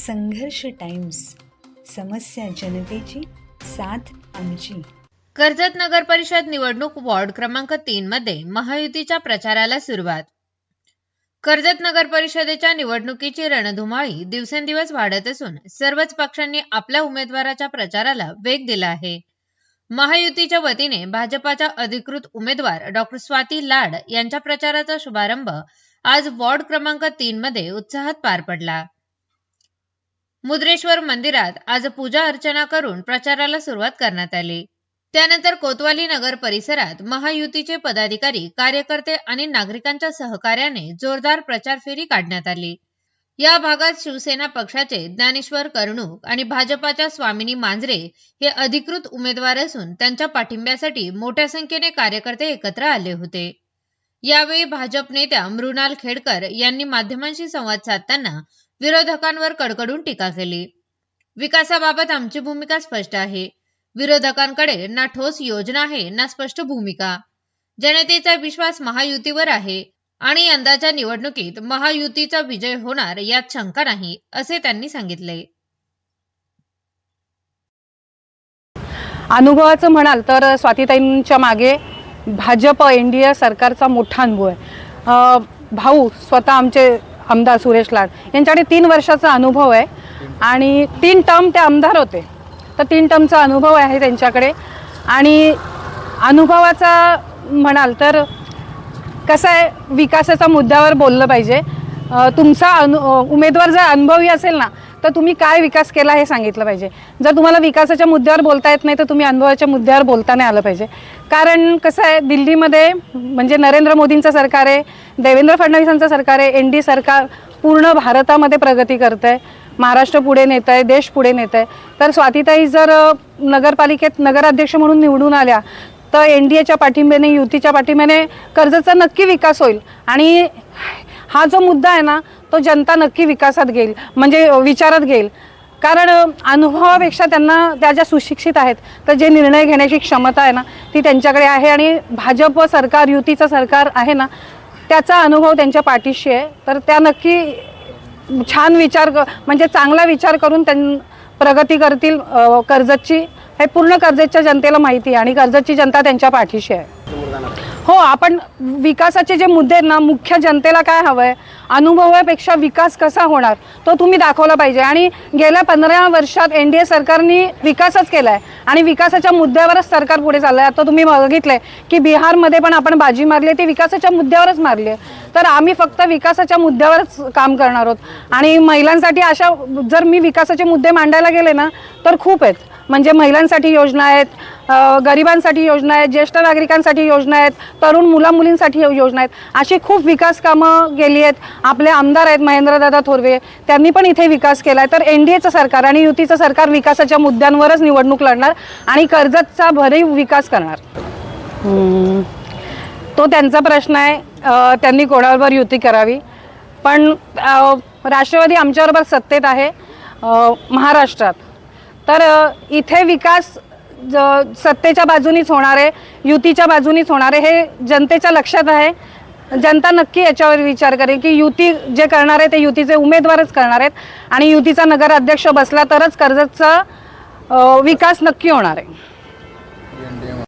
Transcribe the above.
संघर्ष टाइम्स समस्या जनतेची साथ आमची. कर्जत नगर परिषद निवडणूक वॉर्ड क्रमांक तीन मध्ये महायुतीच्या प्रचाराला सुरुवात. कर्जत नगर परिषदेच्या निवडणुकीची रणधुमाळी दिवसेंदिवस वाढत असून सर्वच पक्षांनी आपल्या उमेदवाराच्या प्रचाराला वेग दिला आहे. महायुतीच्या वतीने भाजपाच्या अधिकृत उमेदवार डॉक्टर स्वाती लाड यांच्या प्रचाराचा शुभारंभ आज वॉर्ड क्रमांक तीन मध्ये उत्साहात पार पडला. मुद्रेश्वर मंदिरात आज पूजा अर्चना करून प्रचाराला सुरुवात करण्यात आली. त्यानंतर कोतवाली नगर परिसरात महायुतीचे पदाधिकारी कार्यकर्ते आणि नागरिकांच्या सहकार्याने जोरदार प्रचार फेरी काढण्यात आली. या भागात शिवसेना पक्षाचे ज्ञानेश्वर कर्णूक आणि भाजपाच्या स्वामिनी मांजरे हे अधिकृत उमेदवार असून त्यांच्या पाठिंब्यासाठी मोठ्या संख्येने कार्यकर्ते एकत्र आले होते. यावेळी भाजप नेत्या मृणाल खेडकर यांनी माध्यमांशी संवाद साधताना विरोधकांवर कडकडून टीका केली. विकासाबाबत आमची भूमिका स्पष्ट आहे. विरोधकांकडे ना ठोस योजना आहे ना स्पष्ट भूमिका. जनतेचा विश्वास महायुतीवर आहे आणि यंदाच्या निवडणुकीत महायुतीचा विजय होणार यात शंका नाही असे त्यांनी सांगितले. अनुभवाचं म्हणाल तर स्वातीताईंच्या मागे भाजप एन डी ए सरकारचा मोठा अनुभव आहे भाऊ स्वतः आमचे आमदार सुरेश लाड. यांच्याकडे तीन वर्षाचा अनुभव आहे. आणि तीन टर्म ते आमदार होते. तर तीन टर्मचा अनुभव आहे त्यांच्याकडे. आणि अनुभवाचा म्हणाल तर कसं आहे विकासाच्या मुद्द्यावर बोललं पाहिजे. तुमचा अनु उमेदवार जर अनुभवी असेल ना तर तुम्ही काय विकास केला हे सांगितलं पाहिजे. जर तुम्हाला विकासाच्या मुद्द्यावर बोलता येत नाही तर तुम्ही अनुभवाच्या मुद्द्यावर बोलता नाही आलं पाहिजे. कारण कसं आहे दिल्लीमध्ये म्हणजे नरेंद्र मोदींचं सरकार आहे देवेंद्र फडणवीसांचं सरकार आहे एन डी सरकार पूर्ण भारतामध्ये प्रगती करतं आहे महाराष्ट्र पुढे नेत आहे देश पुढे नेत आहे तर स्वातीताई जर नगरपालिकेत नगराध्यक्ष म्हणून निवडून आल्या तर एन डी एच्या पाठिंब्याने युतीच्या पाठिंब्याने कर्जचा नक्की विकास होईल. आणि हा जो मुद्दा आहे ना तो जनता नक्की विकासात घेईल म्हणजे विचारात घेईल. कारण अनुभवापेक्षा त्यांना त्या ज्या सुशिक्षित आहेत तर जे निर्णय घेण्याची क्षमता आहे ना ती त्यांच्याकडे आहे आणि भाजप सरकार युतीचं सरकार आहे ना त्याचा अनुभव त्यांच्या पाठीशी आहे. तर त्या नक्की छान विचार क- म्हणजे चांगला विचार करून त्यां प्रगती करतील कर्जतची. हे पूर्ण कर्जतच्या जनतेला माहिती आहे आणि कर्जतची जनता त्यांच्या पाठीशी आहे. हो आपण विकासाचे जे मुद्दे आहेत ना मुख्य जनतेला काय हवं आहे अनुभवापेक्षा विकास कसा होणार? तो तुम्ही दाखवला पाहिजे. आणि गेल्या पंधरा वर्षात एन डी ए सरकारने विकासच केला आहे आणि विकासाच्या मुद्द्यावरच सरकार पुढे चाललं आहे आता तुम्ही बघितलं आहे की बिहारमध्ये पण आपण बाजी मारली आहे ती विकासाच्या मुद्द्यावरच मारली आहे तर आम्ही फक्त विकासाच्या मुद्द्यावरच काम करणार आहोत. आणि महिलांसाठी अशा जर मी विकासाचे मुद्दे मांडायला गेले ना तर खूप आहेत. म्हणजे महिलांसाठी योजना आहेत गरिबांसाठी योजना आहेत ज्येष्ठ नागरिकांसाठी योजना आहेत तरुण मुला मुलींसाठी योजना आहेत. अशी खूप विकास कामं गेली आहेत. आपले आमदार आहेत महेंद्रदादा थोरवे त्यांनी पण इथे विकास केला आहे तर एन डी एचं सरकार आणि युतीचं सरकार विकासाच्या मुद्द्यांवरच निवडणूक लढणार आणि कर्जतचा भरीव विकास करणार. तो त्यांचा प्रश्न आहे. त्यांनी कोणाबरोबर युती करावी? पण राष्ट्रवादी आमच्याबरोबर सत्तेत आहे महाराष्ट्रात. तर इथे विकास ज सत्तेच्या बाजूनीच होणार आहे युतीच्या बाजूनीच होणार आहे हे जनतेच्या लक्षात आहे. जनता नक्की याच्यावर विचार करेल की युती जे करणार आहे ते युतीचे उमेदवारच करणार आहेत. आणि युतीचा नगराध्यक्ष बसला तरच कर्जतचा विकास नक्की होणार आहे.